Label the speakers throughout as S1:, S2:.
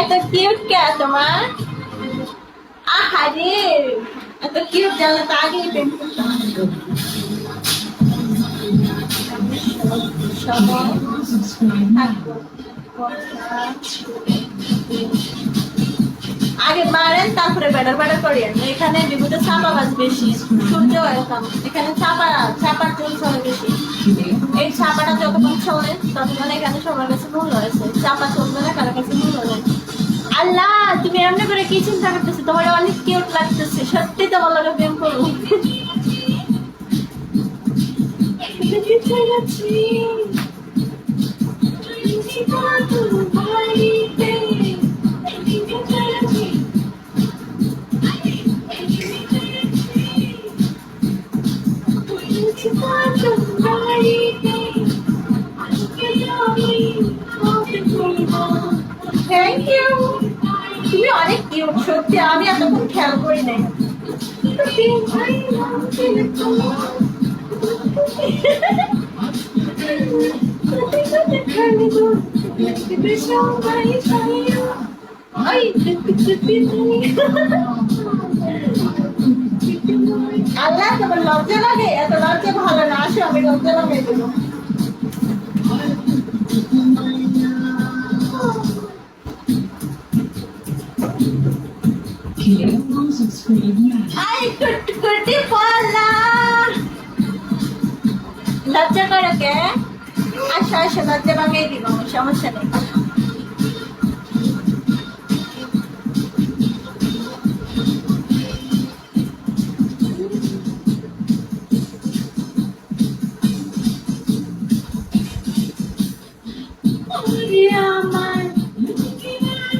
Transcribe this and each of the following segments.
S1: এত কিউট কে তোমার আহারে এত কিউট জানলে তো আগেই প্রেম করতাম সবাই থাকব। আগে মারেন, তারপরে ব্যাটার ব্যাটার করিয়েন এখানে বিভূত চাপাবাজ বেশি। সূর্য ওয়েলকাম এখানে চাপা চাপার জন্য চলে বেশি। এই চাপাটা যতক্ষণ চলে ততক্ষণ এখানে সবার কাছে মূল্য আছে চাপা চলবে না কারও কাছে মূল্য নেই আল্লাহ তুমি এমনি করে কি চিন্তা করতেছো? তোমার অনেক কিউট লাগতেছে। সত্যি তোমার লাগে প্রেম করব যাচ্ছি সত্যি, আমি এতক্ষণ খেয়াল করি নাই। আল্লাহ, তোমার লজ্জা লাগে? এত লজ্জা ভালো না, আসো, আমি লজ্জা লাগাই দেবো। লজ্জা করো কে আসো আসো লজ্জা ভাঙিয়ে দিব সমস্যা নেই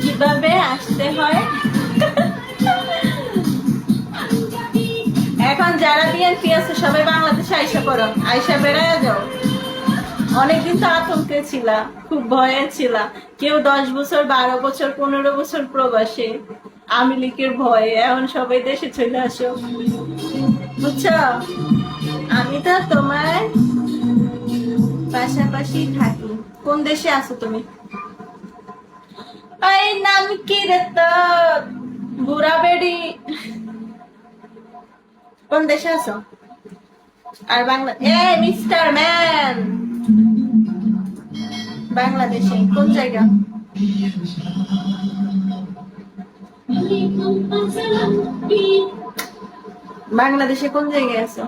S1: কীভাবে আসতে হয় এখন যারা বিএনপি আছে, সবাই বাংলাদেশে আইসা করো আইসা বেড়ায় যাও। অনেকদিন তো আতঙ্কে ছিলা, খুব ভয়ে ছিলা। কেউ দশ বছর, বারো বছর, পনেরো বছর প্রবাসে। আমি লীগের ভয়ে এখন সবাই দেশে চলে আসো। বুঝছ? আমি তো তোমার পাশাপাশি থাকি। কোন দেশে আছো তুমি? নাম কি রে তো বুড়া বেড়ি কোন দেশে আছো আর বাংলা এ মিস্টার ম্যান বাংলাদেশে কোন জায়গা বাংলাদেশে কোন জায়গায় আছো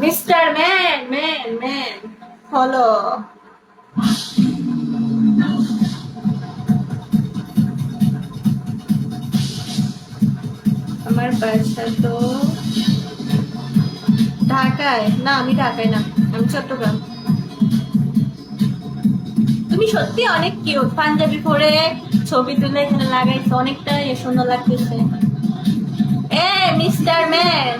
S1: মিস্টার ম্যান ম্যান ম্যান হলো আমার বাসা তো ঢাকায়। না, আমি ঢাকায় না, আমি চট্টগ্রাম। তুমি সত্যি অনেক কিউট পাঞ্জাবি পরে ছবি তুলে এখানে লাগাইছো অনেকটা সুন্দর লাগতেছে। এ মিস্টার ম্যান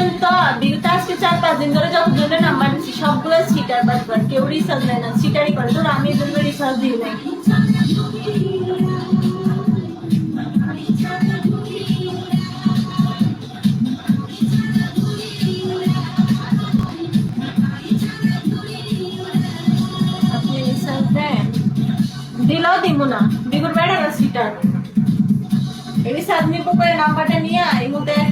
S1: পর্যন্ত বিগত আজকে চার পাঁচ দিন ধরে যত জনের নাম্বার দিচ্ছি সবগুলো সিটার বাটবার কেউ রিসার্চ দেয় না সিটারই করে। ধরো আমি এজন্য রিসার্চ দিই। দেন। দিলেও দিব না। বিগুর বেড়া সিটার রিসার্চ করে নাম্বারটা নিয়ে এই মধ্যে